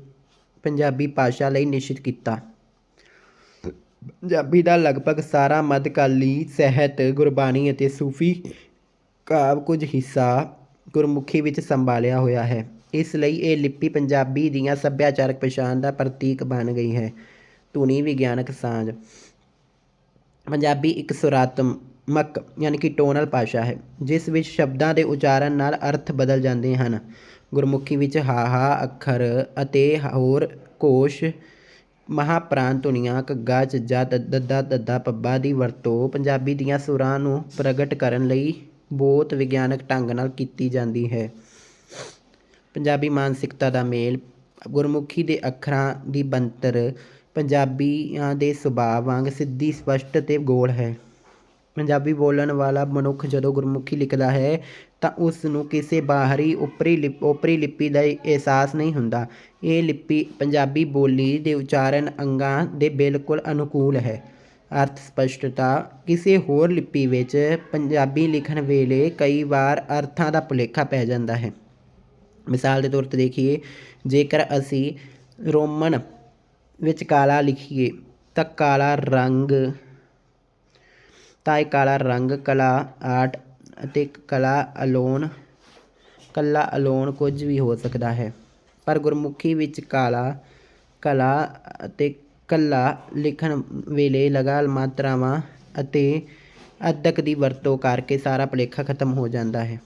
ਪੰਜਾਬੀ ਭਾਸ਼ਾ ਲਈ ਨਿਸ਼ਚਿਤ ਕੀਤਾ। ਪੰਜਾਬੀ ਦਾ ਲਗਭਗ ਸਾਰਾ ਮੱਧਕਾਲੀ ਸਾਹਿਤ ਗੁਰਬਾਣੀ ਅਤੇ ਸੂਫੀ ਕਾਵਿ ਕੁਝ ਹਿੱਸਾ ਗੁਰਮੁਖੀ ਵਿੱਚ ਸੰਭਾਲਿਆ ਹੋਇਆ ਹੈ। ਇਸ ਲਈ ਇਹ ਲਿਪੀ ਪੰਜਾਬੀ ਦੀਆਂ ਸੱਭਿਆਚਾਰਕ ਪਛਾਣ ਦਾ ਪ੍ਰਤੀਕ ਬਣ ਗਈ ਹੈ। ਧੁਨੀ ਵਿਗਿਆਨਕ ਸਾਂਝ। ਪੰਜਾਬੀ ਇੱਕ ਸੁਰਾਤਮਕ ਯਾਨੀ ਕਿ ਟੋਨਲ ਭਾਸ਼ਾ ਹੈ, ਜਿਸ ਵਿੱਚ ਸ਼ਬਦਾਂ ਦੇ ਉਚਾਰਨ ਨਾਲ ਅਰਥ ਬਦਲ ਜਾਂਦੇ ਹਨ। ਗੁਰਮੁਖੀ ਵਿੱਚ ਹਾਹਾ, ਅੱਖਰ ਅਤੇ ਹੋਰ ਕੋਸ਼ ਮਹਾਪ੍ਰਾਨ ਧੁਨੀਆਂ ਘੱਗਾ ਝੱਜਾ ਦ- ਦੱਦਾ ਦੱਦਾ ਪੱਬਾ ਦੀ ਵਰਤੋਂ ਪੰਜਾਬੀ ਦੀਆਂ ਸੁਰਾਂ ਨੂੰ ਪ੍ਰਗਟ ਕਰਨ ਲਈ ਬਹੁਤ ਵਿਗਿਆਨਕ ਢੰਗ ਨਾਲ ਕੀਤੀ ਜਾਂਦੀ ਹੈ। ਪੰਜਾਬੀ ਮਾਨਸਿਕਤਾ ਦਾ ਮੇਲ ਗੁਰਮੁਖੀ ਦੇ ਅੱਖਰਾਂ ਦੀ ਬਣਤਰ ਪੰਜਾਬੀਆਂ ਦੇ ਸੁਭਾਅ ਵਾਂਗ ਸਿੱਧੀ, ਸਪਸ਼ਟ ਅਤੇ ਗੋਲ ਹੈ। ਪੰਜਾਬੀ ਬੋਲਣ ਵਾਲਾ ਮਨੁੱਖ ਜਦੋਂ ਗੁਰਮੁਖੀ ਲਿਖਦਾ ਹੈ ਤਾਂ ਉਸ ਨੂੰ ਕਿਸੇ ਬਾਹਰੀ ਉੱਪਰੀ ਲਿਪ ਓਪਰੀ ਲਿਪੀ ਦਾ ਅਹਿਸਾਸ ਨਹੀਂ ਹੁੰਦਾ। ਇਹ ਲਿਪੀ ਪੰਜਾਬੀ ਬੋਲੀ ਦੇ ਉਚਾਰਨ ਅੰਗਾਂ ਦੇ ਬਿਲਕੁਲ ਅਨੁਕੂਲ ਹੈ। ਅਰਥ ਸਪਸ਼ਟਤਾ, ਕਿਸੇ ਹੋਰ ਲਿਪੀ ਵਿੱਚ ਪੰਜਾਬੀ ਲਿਖਣ ਵੇਲੇ ਕਈ ਵਾਰ ਅਰਥਾਂ ਦਾ ਭੁਲੇਖਾ ਪੈ ਜਾਂਦਾ ਹੈ। ਮਿਸਾਲ ਦੇ ਤੌਰ ਤੇ ਦੇਖੀਏ, ਜੇਕਰ ਅਸੀਂ ਰੋਮਨ ਵਿੱਚ ਕਾਲਾ ਲਿਖੀਏ, ਤਾਂ ਕਾਲਾ ਰੰਗ, ਤਾਂ ਇਹ ਕਾਲਾ ਰੰਗ ਕਲਾ, ਆਰਟ ਅਤੇ ਕਲਾ ਅਲੋਨ ਕੱਲਾ ਅਲੋਨ ਕੁਝ ਵੀ ਹੋ ਸਕਦਾ ਹੈ। ਪਰ ਗੁਰਮੁਖੀ ਵਿੱਚ ਕਾਲਾ, ਕਲਾ ਅਤੇ ਕੱਲਾ ਲਿਖਣ ਵੇਲੇ ਲਗਾ ਮਾਤਰਾਵਾਂ ਅਤੇ ਅੱਧਕ ਦੀ ਵਰਤੋਂ ਕਰਕੇ ਸਾਰਾ ਭੁਲੇਖਾ ਖਤਮ ਹੋ ਜਾਂਦਾ ਹੈ।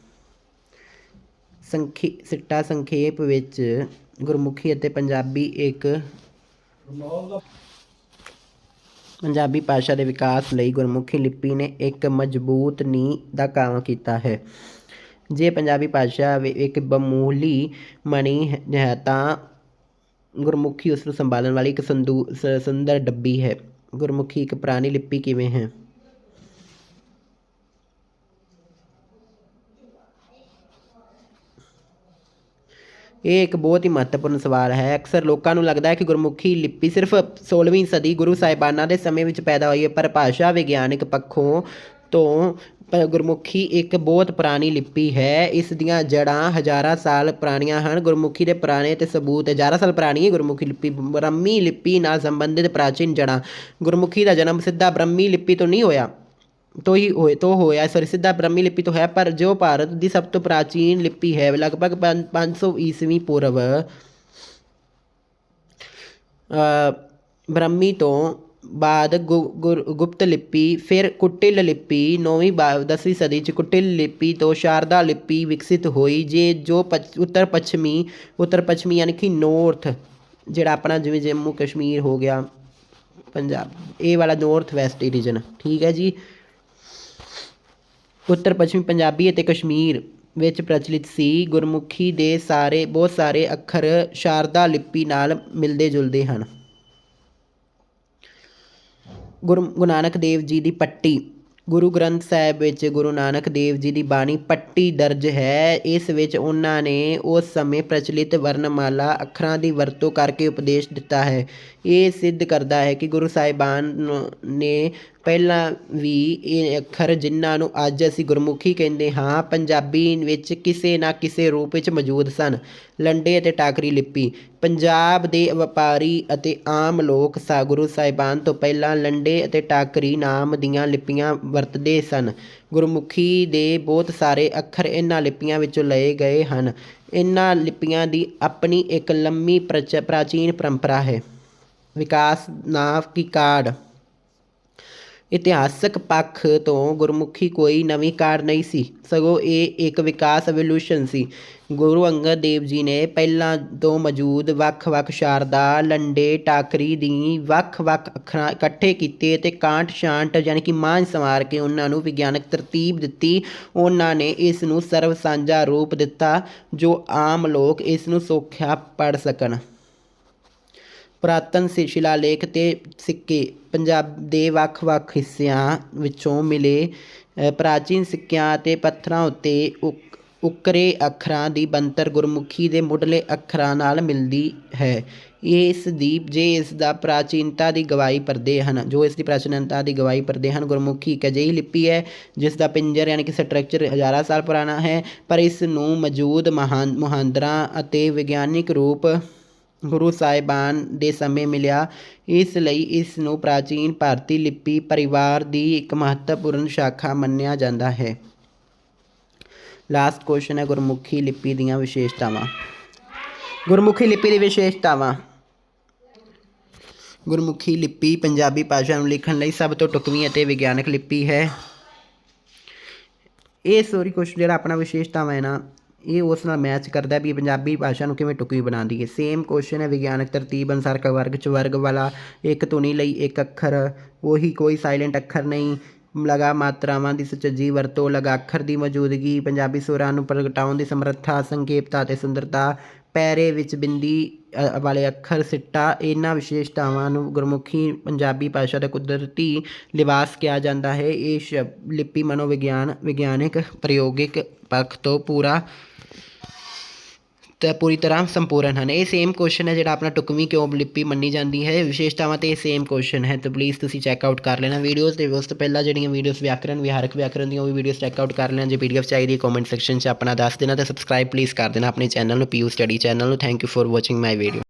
ਸੰਖੇ, ਸਿੱਟਾ ਸੰਖੇਪ ਵਿੱਚ ਗੁਰਮੁਖੀ ਅਤੇ ਪੰਜਾਬੀ ਇੱਕ ਪੰਜਾਬੀ ਭਾਸ਼ਾ ਦੇ ਵਿਕਾਸ ਲਈ ਗੁਰਮੁਖੀ ਲਿਪੀ ਨੇ ਇੱਕ ਮਜ਼ਬੂਤ ਨੀਂਹ ਦਾ ਕੰਮ ਕੀਤਾ ਹੈ। ਜੇ ਪੰਜਾਬੀ ਭਾਸ਼ਾ ਇੱਕ ਬਮੂਲੀ ਮਣੀ ਹੈ- ਹੈ ਤਾਂ ਗੁਰਮੁਖੀ ਉਸ ਨੂੰ ਸੰਭਾਲਣ ਵਾਲੀ ਇੱਕ ਸੰਦੂ ਸ- ਸੁੰਦਰ ਡੱਬੀ ਹੈ। ਗੁਰਮੁਖੀ ਇੱਕ ਪੁਰਾਣੀ ਲਿਪੀ ਕਿਵੇਂ ਹੈ? ਇਹ ਇੱਕ ਬਹੁਤ ਹੀ ਮਹੱਤਵਪੂਰਨ ਸਵਾਲ ਹੈ। ਅਕਸਰ ਲੋਕਾਂ ਨੂੰ ਲੱਗਦਾ ਹੈ ਕਿ ਗੁਰਮੁਖੀ ਲਿਪੀ ਸਿਰਫ 16ਵੀਂ ਸਦੀ ਗੁਰੂ ਸਾਹਿਬਾਨਾਂ ਦੇ ਸਮੇਂ ਵਿੱਚ ਪੈਦਾ ਹੋਈ ਹੈ, ਪਰ ਭਾਸ਼ਾ ਵਿਗਿਆਨਕ ਪੱਖੋਂ ਤੋਂ ਪ- ਗੁਰਮੁਖੀ ਇੱਕ ਬਹੁਤ ਪੁਰਾਣੀ ਲਿਪੀ ਹੈ। ਇਸ ਦੀਆਂ ਜੜ੍ਹਾਂ ਹਜ਼ਾਰਾਂ ਸਾਲ ਪੁਰਾਣੀਆਂ ਹਨ। ਗੁਰਮੁਖੀ ਦੇ ਪੁਰਾਣੇ ਤੇ ਸਬੂਤ ਹਜ਼ਾਰਾਂ ਸਾਲ ਪੁਰਾਣੀ ਹੈ ਗੁਰਮੁਖੀ ਲਿਪੀ, ਬ੍ਰਹਮੀ ਲਿਪੀ ਨਾਲ ਸੰਬੰਧਿਤ ਪ੍ਰਾਚੀਨ ਜੜ੍ਹਾਂ। ਗੁਰਮੁਖੀ ਦਾ ਜਨਮ ਸਿੱਧਾ ਬ੍ਰਹਮੀ ਲਿਪੀ ਤੋਂ ਨਹੀਂ ਹੋਇਆ। ਤੋਂ ਹੀ ਹੋਏ ਤੋਂ ਹੋਇਆ ਸੌਰੀ ਸਿੱਧਾ ਬ੍ਰਹਮੀ ਲਿਪੀ ਤੋਂ ਹੈ ਪਰ ਜੋ ਭਾਰਤ ਦੀ ਸਭ ਤੋਂ ਪ੍ਰਾਚੀਨ ਲਿਪੀ ਹੈ ਲਗਭਗ ਪੰਜ- 500 ਈਸਵੀ ਪੂਰਵ ਅ, ਬ੍ਰਹਮੀ ਤੋਂ ਬਾਅਦ ਗੁ- ਗੁਰ- ਗੁਪਤ ਲਿਪੀ ਫਿਰ ਕੁਟਿਲ ਲਿਪੀ 9ਵੀਂ 10ਵੀਂ ਸਦੀ ਚ ਕੁਟਿਲ ਲਿਪੀ ਤੋਂ ਸ਼ਾਰਦਾ ਲਿਪੀ ਵਿਕਸਿਤ ਹੋਈ ਜੇ ਜੋ ਪਛ- ਉੱਤਰ ਪੱਛਮੀ ਉੱਤਰ ਪੱਛਮੀ ਯਾਨੀ ਕਿ ਨੌਰਥ ਜਿਹੜਾ ਆਪਣਾ ਜਿਵੇਂ ਜੰਮੂ ਕਸ਼ਮੀਰ ਹੋ ਗਿਆ ਪੰਜਾਬ ਇਹ ਵਾਲਾ ਨਾਰਥ ਵੈਸਟ ਰੀਜਨ ਠੀਕ ਹੈ ਜੀ ਉੱਤਰ ਪੱਛਮੀ ਪੰਜਾਬੀ ਅਤੇ ਕਸ਼ਮੀਰ ਵਿੱਚ ਪ੍ਰਚਲਿਤ ਸੀ। ਗੁਰਮੁਖੀ ਦੇ ਸਾਰੇ, ਬਹੁਤ ਸਾਰੇ ਅੱਖਰ ਸ਼ਾਰਦਾ ਲਿਪੀ ਨਾਲ ਮਿਲਦੇ ਜੁਲਦੇ ਹਨ। ਗੁਰੂ ਗੁਰੂ ਨਾਨਕ ਦੇਵ ਜੀ ਦੀ ਪੱਟੀ। ਗੁਰੂ ਗ੍ਰੰਥ ਸਾਹਿਬ ਵਿੱਚ ਗੁਰੂ ਨਾਨਕ ਦੇਵ ਜੀ ਦੀ ਬਾਣੀ ਪੱਟੀ ਦਰਜ ਹੈ। ਇਸ ਵਿੱਚ ਉਹਨਾਂ ਨੇ ਉਸ ਸਮੇਂ ਪ੍ਰਚਲਿਤ ਵਰਣਮਾਲਾ ਅੱਖਰਾਂ ਦੀ ਵਰਤੋਂ ਕਰਕੇ ਉਪਦੇਸ਼ ਦਿੱਤਾ ਹੈ। ਇਹ ਸਿੱਧ ਕਰਦਾ ਹੈ ਕਿ ਗੁਰੂ ਸਾਹਿਬਾਨ ਨੇ ਪਹਿਲਾਂ ਵੀ ਇਹ ਅੱਖਰ ਜਿਨ੍ਹਾਂ ਨੂੰ ਅੱਜ ਅਸੀਂ ਗੁਰਮੁਖੀ ਕਹਿੰਦੇ ਹਾਂ, ਪੰਜਾਬੀ ਵਿੱਚ ਕਿਸੇ ਨਾ ਕਿਸੇ ਰੂਪ ਵਿੱਚ ਮੌਜੂਦ ਸਨ। ਲੰਡੇ ਅਤੇ ਟਾਕਰੀ ਲਿਪੀ। ਪੰਜਾਬ ਦੇ ਵਪਾਰੀ ਅਤੇ ਆਮ ਲੋਕ ਸਾ ਗੁਰੂ ਸਾਹਿਬਾਨ ਤੋਂ ਪਹਿਲਾਂ ਲੰਡੇ ਅਤੇ ਟਾਕਰੀ ਨਾਮ ਦੀਆਂ ਲਿਪੀਆਂ ਵਰਤਦੇ ਸਨ। ਗੁਰਮੁਖੀ ਦੇ ਬਹੁਤ ਸਾਰੇ ਅੱਖਰ ਇਹਨਾਂ ਲਿਪੀਆਂ ਵਿੱਚੋਂ ਲਏ ਗਏ ਹਨ। ਇਹਨਾਂ ਲਿਪੀਆਂ ਦੀ ਆਪਣੀ ਇੱਕ ਲੰਮੀ ਪ੍ਰਚ, ਪ੍ਰਾਚੀਨ ਪਰੰਪਰਾ ਹੈ। ਵਿਕਾਸ ਨਾਮ ਕੀ ਕਾਢ। ਇਤਿਹਾਸਕ ਪੱਖ ਤੋਂ ਗੁਰਮੁਖੀ ਕੋਈ ਨਵੀਂ ਕਾਰ ਨਹੀਂ ਸੀ। ਸਗੋਂ ਇਹ ਇੱਕ ਵਿਕਾਸ ਐਵੋਲੂਸ਼ਨ ਸੀ। ਗੁਰੂ ਅੰਗਦ ਦੇਵ ਜੀ ਨੇ ਪਹਿਲਾਂ ਤੋਂ ਮੌਜੂਦ ਵੱਖ-ਵੱਖ ਸ਼ਾਰਦਾ, ਲੰਡੇ, ਟਾਕਰੀ ਦੀ ਵੱਖ-ਵੱਖ ਅੱਖਰਾਂ ਇਕੱਠੇ ਕੀਤੇ ਤੇ ਕਾਂਟ ਸ਼ਾਂਟ ਯਾਨੀ ਕਿ ਮਾਂਝ ਸੰਵਾਰ ਕੇ ਉਹਨਾਂ ਨੂੰ ਵਿਗਿਆਨਕ ਤਰਤੀਬ ਦਿੱਤੀ। ਉਹਨਾਂ ਨੇ ਇਸ ਨੂੰ ਸਰਵ ਸਾਂਝਾ ਰੂਪ ਦਿੱਤਾ ਜੋ ਆਮ ਲੋਕ ਇਸ ਨੂੰ ਸੌਖਿਆ ਪੜ੍ਹ ਸਕਣ। ਪੁਰਾਤਨ ਸਿ- ਸ਼ਿਲਾਲੇਖ ਅਤੇ ਸਿੱਕੇ ਪੰਜਾਬ ਦੇ ਵੱਖ-ਵੱਖ ਹਿੱਸਿਆਂ ਵਿੱਚੋਂ ਮਿਲੇ ਪ੍ਰਾਚੀਨ ਸਿੱਕਿਆਂ ਅਤੇ ਪੱਥਰਾਂ ਉੱਤੇ ਉਕ- ਉੱਕਰੇ ਅੱਖਰਾਂ ਦੀ ਬਣਤਰ ਗੁਰਮੁਖੀ ਦੇ ਮੁੱਢਲੇ ਅੱਖਰਾਂ ਨਾਲ ਮਿਲਦੀ ਹੈ। ਇਹ ਇਸ ਦੀ, ਜੇ ਇਸ ਦਾ ਪ੍ਰਾਚੀਨਤਾ ਦੀ ਗਵਾਹੀ ਭਰਦੇ ਹਨ, ਜੋ ਇਸ ਦੀ ਪ੍ਰਾਚੀਨਤਾ ਦੀ ਗਵਾਹੀ ਭਰਦੇ ਹਨ, ਗੁਰਮੁਖੀ ਇੱਕ ਅਜਿਹੀ ਲਿਪੀ ਹੈ, ਜਿਸ ਦਾ ਪਿੰਜਰ ਯਾਨੀ ਕਿ ਸਟਰਕਚਰ ਹਜ਼ਾਰਾਂ ਸਾਲ ਪੁਰਾਣਾ ਹੈ, ਪਰ ਇਸ ਨੂੰ ਮੌਜੂਦ ਮਹਾਨ, ਮੁਹਾਂਦਰਾਂ ਅਤੇ ਵਿਗਿਆਨਿਕ ਰੂਪ ਗੁਰੂ ਸਾਹਿਬਾਨ ਦੇ ਸਮੇਂ ਮਿਲਿਆ। ਇਸ ਲਈ ਇਸ ਨੂੰ ਪ੍ਰਾਚੀਨ ਭਾਰਤੀ ਲਿਪੀ ਪਰਿਵਾਰ ਦੀ ਇੱਕ ਮਹੱਤਵਪੂਰਨ ਸ਼ਾਖਾ ਮੰਨਿਆ ਜਾਂਦਾ ਹੈ। ਲਾਸਟ ਕੁਐਸਚਨ ਹੈ ਗੁਰਮੁਖੀ ਲਿਪੀ ਦੀਆਂ ਵਿਸ਼ੇਸ਼ਤਾਵਾਂ। ਗੁਰਮੁਖੀ ਲਿਪੀ ਦੀ ਵਿਸ਼ੇਸ਼ਤਾਵਾਂ। ਗੁਰਮੁਖੀ ਲਿਪੀ ਪੰਜਾਬੀ ਭਾਸ਼ਾ ਨੂੰ ਲਿਖਣ ਲਈ ਸਭ ਤੋਂ ਢੁਕਵੀਂ ਅਤੇ ਵਿਗਿਆਨਕ ਲਿਪੀ ਹੈ। ਇਹ ਸੋਰੀ ਕੁਛ ਜਿਹੜਾ ਆਪਣਾ ਵਿਸ਼ੇਸ਼ਤਾਵਾਂ ਹੈ ਨਾ ਇਹ ਉਸ ਨਾਲ ਮੈਚ ਕਰਦਾ ਵੀ ਇਹ ਪੰਜਾਬੀ ਭਾਸ਼ਾ ਨੂੰ ਕਿਵੇਂ ਟੁਕਵੀ ਬਣਾਉਂਦੀ ਹੈ। ਸੇਮ ਕੁਐਸਚਨ ਹੈ ਵਿਗਿਆਨਕ ਤਰਤੀਬ ਅਨੁਸਾਰ ਕ ਵਰਗ ਚ ਵਰਗ ਵਾਲਾ ਇੱਕ ਧੁਨੀ ਲਈ ਇੱਕ ਅੱਖਰ, ਉਹੀ ਕੋਈ ਸਾਇਲੈਂਟ ਅੱਖਰ ਨਹੀਂ। ਲਗਾ ਮਾਤਰਾਵਾਂ ਦੀ ਸੁਚੱਜੀ ਵਰਤੋਂ, ਲਗਾ ਅੱਖਰ ਦੀ ਮੌਜੂਦਗੀ, ਪੰਜਾਬੀ ਸੁਰਾਂ ਨੂੰ ਪ੍ਰਗਟਾਉਣ ਦੀ ਸਮਰੱਥਾ, ਸੰਖੇਪਤਾ ਅਤੇ ਸੁੰਦਰਤਾ ਪੈਰੇ ਵਿੱਚ ਬਿੰਦੀ ਵਾਲੇ ਅੱਖਰ, ਸਿੱਟਾ, ਇਹਨਾਂ ਵਿਸ਼ੇਸ਼ਤਾਵਾਂ ਨੂੰ ਗੁਰਮੁਖੀ ਪੰਜਾਬੀ ਭਾਸ਼ਾ ਦਾ ਕੁਦਰਤੀ ਲਿਬਾਸ ਕਿਹਾ ਜਾਂਦਾ ਹੈ। ਇਹ ਸ਼ਬ, ਲਿਪੀ ਮਨੋਵਿਗਿਆਨ, ਵਿਗਿਆਨਿਕ, ਪ੍ਰਯੋਗਿਕ ਪੱਖ ਤੋਂ ਪੂਰਾ ਤੇ ਪੂਰੀ ਤਰ੍ਹਾਂ ਸੰਪੂਰਨ ਹਨ। ਇਹ ਸੇਮ ਕੁਐਸਚਨ ਹੈ ਜਿਹੜਾ ਆਪਣਾ ਟੁਕਵੀਂ ਕਿਉਂ ਲਿਪੀ ਮੰਨੀ ਜਾਂਦੀ ਹੈ। ਵਿਸ਼ੇਸ਼ਤਾਵਾਂ ਤੇ ਇਹ ਸੇਮ ਕੁਐਸਚਨ ਹੈ। ਤਾਂ ਪਲੀਜ਼ ਤੁਸੀਂ ਚੈੱਕ ਆਊਟ ਕਰ ਲੈਣਾ ਵੀਡੀਓਜ਼ ਤੇ। ਉਸ ਤੋਂ ਪਹਿਲਾਂ ਜਿਹੜੀਆਂ ਵੀਡੀਓਜ਼ ਵਿਆਕਰਨ, ਵਿਹਾਰਕ ਵਿਆਕਰਨ ਦੀਆਂ ਉਹ ਵੀ ਵੀਡੀਓਜ਼ ਚੈੱਕ ਆਊਟ ਕਰ ਲੈਣਾ। ਜੇ ਪੀਡੀਐਫ ਚਾਹੀਦੀ ਹੈ ਕਮੈਂਟ ਸੈਕਸ਼ਨ 'ਚ ਆਪਣਾ ਦੱਸ ਦੇਣਾ ਤੇ ਸਬਸਕ੍ਰਾਈਬ ਪਲੀਜ਼ ਕਰ ਦੇਣਾ ਆਪਣੇ ਚੈਨਲ ਨੂੰ। ਪੀਯੂ ਸਟੱਡੀ ਚੈਨਲ ਨੂੰ। Thank you for watching my video